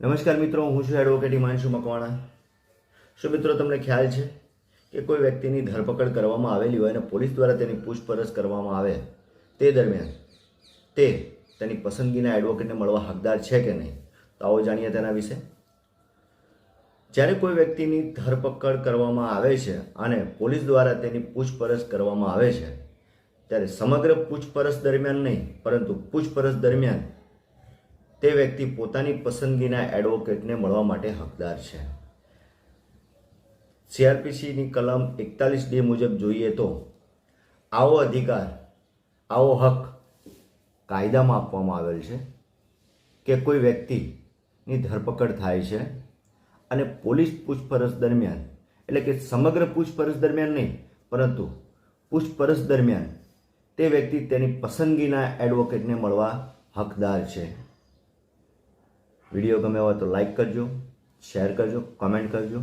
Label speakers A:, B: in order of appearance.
A: નમસ્કાર મિત્રો, હું છું એડવોકેટ હિમાંશુ મકવાણા. શું મિત્રો તમને ખ્યાલ છે કે કોઈ વ્યક્તિની ધરપકડ કરવામાં આવેલી હોય અને પોલીસ દ્વારા તેની પૂછપરછ કરવામાં આવે તે દરમિયાન તે તેની પસંદગીના એડવોકેટને મળવા હકદાર છે કે નહીં? તો આવો જાણીએ તેના વિશે. જ્યારે કોઈ વ્યક્તિની ધરપકડ કરવામાં આવે છે અને પોલીસ દ્વારા તેની પૂછપરછ કરવામાં આવે છે, ત્યારે સમગ્ર પૂછપરછ દરમિયાન નહીં, પરંતુ પૂછપરછ દરમિયાન તે વ્યક્તિ પોતાની પસંદગીના એડવોકેટને મળવા માટે હકદાર છે. સીઆરપીસીની કલમ એકતાલીસ ડી મુજબ જોઈએ તો, આવો અધિકાર, આવો હક કાયદામાં આપવામાં આવેલ છે કે કોઈ વ્યક્તિની ધરપકડ થાય છે અને પોલીસ પૂછપરછ દરમિયાન, એટલે કે સમગ્ર પૂછપરછ દરમિયાન નહીં, પરંતુ પૂછપરછ દરમિયાન તે વ્યક્તિ તેની પસંદગીના એડવોકેટને મળવા હકદાર છે. વીડિયો ગમે હોય તો લાઈક કરજો શેર કરજો કમેન્ટ કરજો.